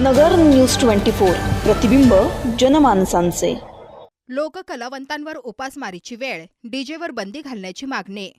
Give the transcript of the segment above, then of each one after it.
नगर news twenty four. प्रतिबिंब जनमानसांचे. लोककलावंतांवर उपासमारीची वेळ डीजेवर बंदी घालण्याची मागणी.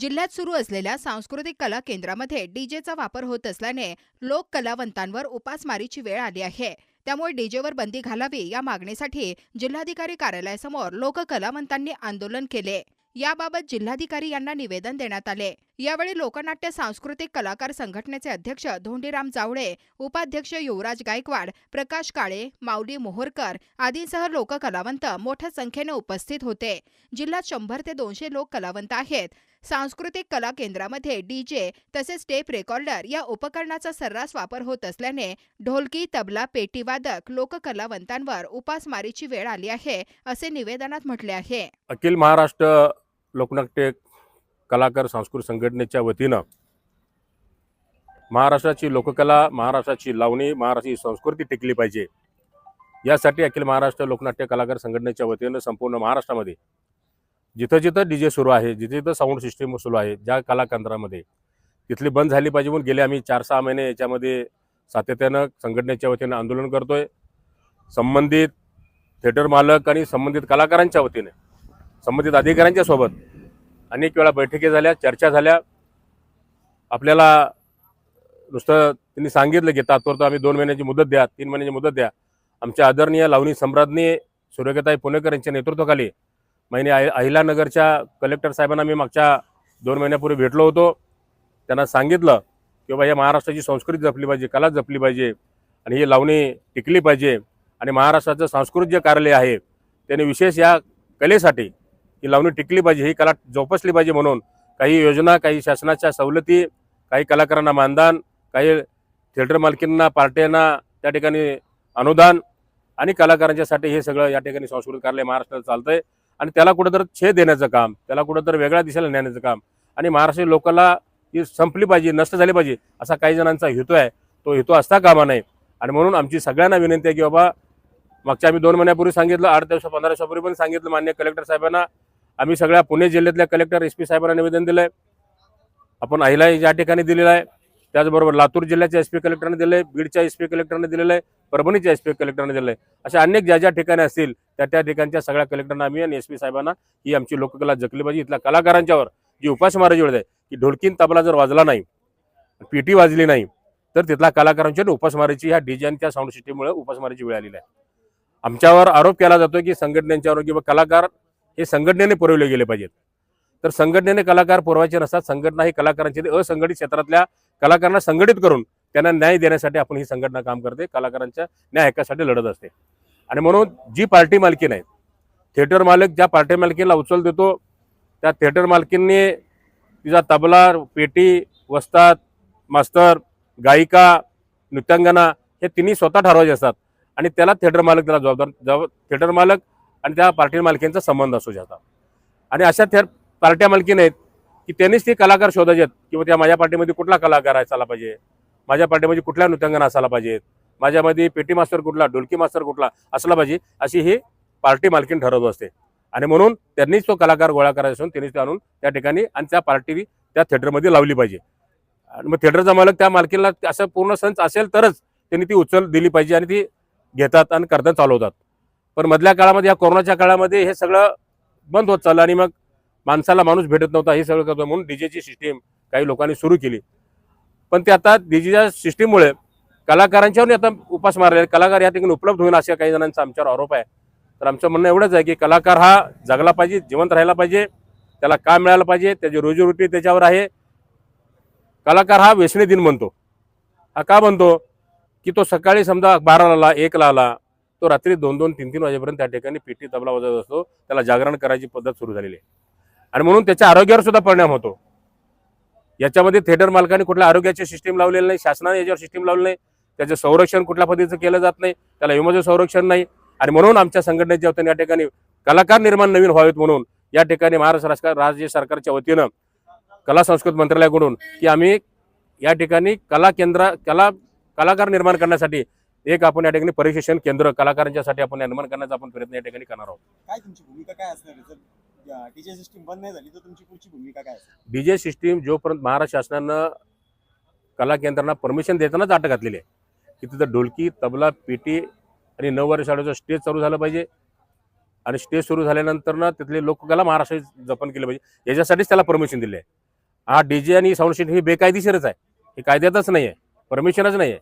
जिल्ह्यात सुरू असलेल्या सांस्कृतिक कला केंद्रामध्ये डीजेचा वापर होत असल्याने लोककलावंतांवर उपासमारीची वेळ आली आहे. त्यामुळे डीजेवर बंदी घालावी या मागणीसाठी जिल्हाधिकारी कार्यालयासमोर लोककलावंतांनी आंदोलन केले. याबाबत जिल्हाधिकारी यांना निवेदन देण्यात आले. यावेळी लोकनाट्य सांस्कृतिक कलाकार संघटनेचे अध्यक्ष धोंडीराम जावळे उपाध्यक्ष युवराज गायकवाड प्रकाश काळे माऊली मोहोरकर आदींसह लोककलावंत मोठ्या संख्येने उपस्थित होते. जिल्ह्यात शंभर ते दोनशे लोक कलावंत आहेत. सांस्कृतिक कला केंद्रामध्ये डीजे तसेच टेप रेकॉर्डर या उपकरणाचा सर्रास वापर होत असल्याने ढोलकी तबला पेटीवादक लोककलावंतांवर उपासमारीची वेळ आली आहे असे निवेदनात म्हटले आहे. अखिल महाराष्ट्र लोकनाट्य कलाकार सांस्कृतिक संघटनेच्या वतीनं महाराष्ट्राची लोककला महाराष्ट्राची लावणी महाराष्ट्राची संस्कृती टिकली पाहिजे. यासाठी अखिल महाराष्ट्र लोकनाट्य कलाकार संघटनेच्या वतीनं संपूर्ण महाराष्ट्रामध्ये जिथं जिथं डी जे सुरू आहे जिथे जिथं साऊंड सिस्टीम सुरू आहे ज्या कलाकेंद्रामध्ये तिथली बंद झाली पाहिजे म्हणून गेले आम्ही चार सहा महिने याच्यामध्ये सातत्यानं संघटनेच्या वतीनं आंदोलन करतोय. संबंधित थिएटर मालक आणि संबंधित कलाकारांच्या वतीने संबंधित अधिकाऱ्यांच्या सोबत अनेक वेळा बैठकी झाल्या चर्चा झाल्या. आपल्याला नुसतं त्यांनी सांगितलं की तात्पुरतं आम्ही दोन महिन्याची मुदत द्या तीन महिन्याची मुदत द्या. आमच्या आदरणीय लावणी सम्राज्ञी सूर्यगताई पुणेकर यांच्या नेतृत्वाखाली महिने अहि अहिलानगरच्या कलेक्टर साहेबांना मी मागच्या दोन महिन्यापूर्वी भेटलो होतो. त्यांना सांगितलं की बाबा या महाराष्ट्राची संस्कृती जपली पाहिजे कला जपली पाहिजे आणि ही लावणी टिकली पाहिजे आणि महाराष्ट्राचं सांस्कृतिक जे कार्यालय आहे त्याने विशेष या कलेसाठी ही लावणी टिकली पाहिजे ही कला जोपासली पाहिजे म्हणून काही योजना काही शासनाच्या सवलती काही कलाकारांना मानधन काही थिएटर मालकींना पार्ट्यांना त्या ठिकाणी अनुदान आणि कलाकारांच्यासाठी हे सगळं या ठिकाणी सांस्कृतिक कार्यालय महाराष्ट्रात चालतंय. आणि त्याला कुठंतर छेद देण्याचं काम त्याला कुठंतर वेगळ्या दिशेला नेण्याचं काम. आणि महाराष्ट्रीय लोकांना ही संपली पाहिजे नष्ट झाली पाहिजे असा काही जणांचा हेतू आहे. तो हेतू असता कामा नये. आणि म्हणून आमची सगळ्यांना विनंती आहे की बाबा मागच्या आम्ही दोन महिन्यापूर्वी सांगितलं आठ दिवस पंधरा दिवसापूर्वी पण सांगितलं मान्य कलेक्टर साहेबांना. आम्ही सगळ्या पुणे जिल्ह्यातल्या कलेक्टर एस पी साहेबांना निवेदन दिलंय. आपण आईला या ठिकाणी दिलेलं आहे त्याचबरोबर लातूर जिल्ह्याच्या एस पी कलेक्टरने दिलं आहे बीडच्या एस पी कलेक्टरने दिलेलं आहे. परभणीच्या एस पी कलेक्टरने दिलं आहे अशा अनेक ज्या ज्या ठिकाणी असतील त्या त्या ठिकाणच्या सगळ्या कलेक्टरना आम्ही आणि एस पी साहेबांना ही आमची लोककला जगली पाहिजे. इथल्या कलाकारांच्यावर जी उपासमाराची वेळ आहे की ढोलकीन तबला जर वाजला नाही पीटी वाजली नाही तर तिथल्या कलाकारांच्या उपासमारीची ह्या डिजाईनच्या साऊंड सिस्टीममुळे उपासमारीची वेळ आलेली आहे. आमच्यावर आरोप केला जातो की संघटनेच्यावर किंवा कलाकार हे संघटनेने पुरवले गेले पाहिजेत. तर संघटनेने कलाकार पुरवायचे नसतात संघटना ही कलाकारांची असंघटित क्षेत्रातल्या कलाकारांना संघटित करून त्यांना न्याय देण्यासाठी आपण ही संघटना काम करते. कलाकारांच्या न्याय हक्कासाठी लढत असते. आणि म्हणून जी पार्टी मालकीन आहे थिएटर मालक ज्या पार्टी मालकीला उचल देतो त्या थिएटर मालकींनी तिचा तबला पेटी वस्ताद मास्तर गायिका नृत्यांगना हे तिन्ही स्वतः ठरवायचे असतात. आणि त्याला थिएटर मालक त्याला जबाबदार जबाब थिएटर मालक आणि त्या पार्टी मालकींचा संबंध असू शकतात. आणि अशा थे पार्ट्या मालकीन आहेत की त्यांनीच ते कलाकार शोधायचे आहेत किंवा त्या माझ्या पार्टीमध्ये कुठला कलाकार आहे चाला पाहिजे. माझ्या पार्टीमध्ये कुठल्या नृत्यांगना असायला पाहिजेत? माझ्यामध्ये पेटी मास्टर कुठला डोलकी मास्टर कुठला असला पाहिजे अशी ही पार्टी मालकीन ठरवत असते. आणि म्हणून त्यांनीच तो कलाकार गोळा करायचा असून त्यांनीच ते आणून त्या ठिकाणी आणि त्या पार्टी त्या थिएटरमध्ये लावली पाहिजे. आणि मग थिएटरचा मालक त्या मालकीला असं पूर्ण संच असेल तरच त्यांनी ती उचल दिली पाहिजे आणि ती घेतात आणि करतात चालवतात. पण मधल्या काळामध्ये या कोरोनाच्या काळामध्ये हे सगळं बंद होत चाललं आणि मग माणसाला माणूस भेटत नव्हता हे सगळं करतो म्हणून डीजेची सिस्टीम काही लोकांनी सुरू केली. पण ते आता डीजेच्या सिस्टीममुळे कलाकारांच्यावर आता उपास मारले कलाकार या ठिकाणी उपलब्ध होईल अशा काही जणांचा आमच्यावर आरोप आहे. तर आमचं म्हणणं एवढंच आहे की कलाकार हा जगला पाहिजे जिवंत राहायला पाहिजे त्याला काम मिळालं पाहिजे त्याची रोजीरोटी त्याच्यावर आहे. कलाकार हा व्यसनी दिन म्हणतो. हा का म्हणतो? की तो सकाळी समजा बाराला आला एकला आला तो रात्री दोन दोन तीन तीन वाजेपर्यंत त्या ठिकाणी पिठी तबला वाजवत असतो. त्याला जागरण करायची पद्धत सुरू झालेली आहे. आणि म्हणून त्याच्या आरोग्यावर सुद्धा परिणाम होतो. याच्यामध्ये थिएटर मालकाने कुठल्या आरोग्याचे सिस्टीम लावलेली नाही शासनाने याच्यावर सिस्टीम लावली नाही त्याचं संरक्षण कुठल्या पद्धतीचं केलं जात नाही त्याला विमाचं संरक्षण नाही. आणि म्हणून आमच्या संघटनेच्या वतीने या ठिकाणी कलाकार निर्माण नवीन व्हावेत म्हणून या ठिकाणी महाराष्ट्र राजकार राज्य सरकारच्या वतीनं कला संस्कृत मंत्रालयाकडून की आम्ही या ठिकाणी कला केंद्र कला कलाकार निर्माण करण्यासाठी एक आपण या ठिकाणी प्रशिक्षण केंद्र कलाकारांच्यासाठी आपण निर्माण करण्याचा आपण प्रयत्न या ठिकाणी करणार आहोत. काय तुमची भूमिका? काय असणार डीजे सिस्टीम बंद नाही झाली तर तुमची पुढची भूमिका काय असेल? डीजे सिस्टीम जोपर्यंत महाराष्ट्र शासनानं कला केंद्रांना परमिशन देतानाच अटक घातलेली आहे की तिथं ढोलकी तबला पेटी आणि नऊवारी शाळेचं स्टेज चालू झालं पाहिजे. आणि स्टेज सुरू झाल्यानंतर ना तिथले लोककला महाराष्ट्र जपन केलं पाहिजे. याच्यासाठीच त्याला परमिशन दिले आहे. हा डी जे आणि साऊंड सिस्टीम हे बेकायदेशीरच आहे. हे कायद्यातच नाही आहे. परमिशनच नाही आहे.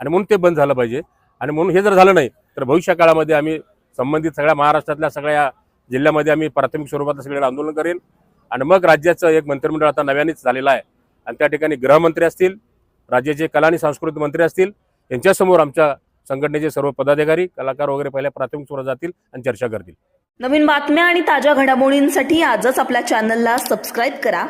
आणि म्हणून ते बंद झालं पाहिजे. आणि म्हणून हे जर झालं नाही तर भविष्य काळामध्ये आम्ही संबंधित सगळ्या महाराष्ट्रातल्या सगळ्या जिल्ह्यामध्ये आम्ही प्राथमिक स्वरूपात सगळे आंदोलन करेन. आणि मग राज्याचं एक मंत्रिमंडळ आता नव्यानेच झालेलं आहे. आणि त्या ठिकाणी गृहमंत्री असतील राज्याचे कला आणि सांस्कृतिक मंत्री असतील यांच्यासमोर आमच्या संघटनेचे सर्व पदाधिकारी कलाकार वगैरे पहिल्या प्राथमिक स्वरूपात जातील आणि चर्चा करतील. नवीन बातम्या आणि ताज्या घडामोडींसाठी आजच आपल्या चॅनलला सबस्क्राईब करा.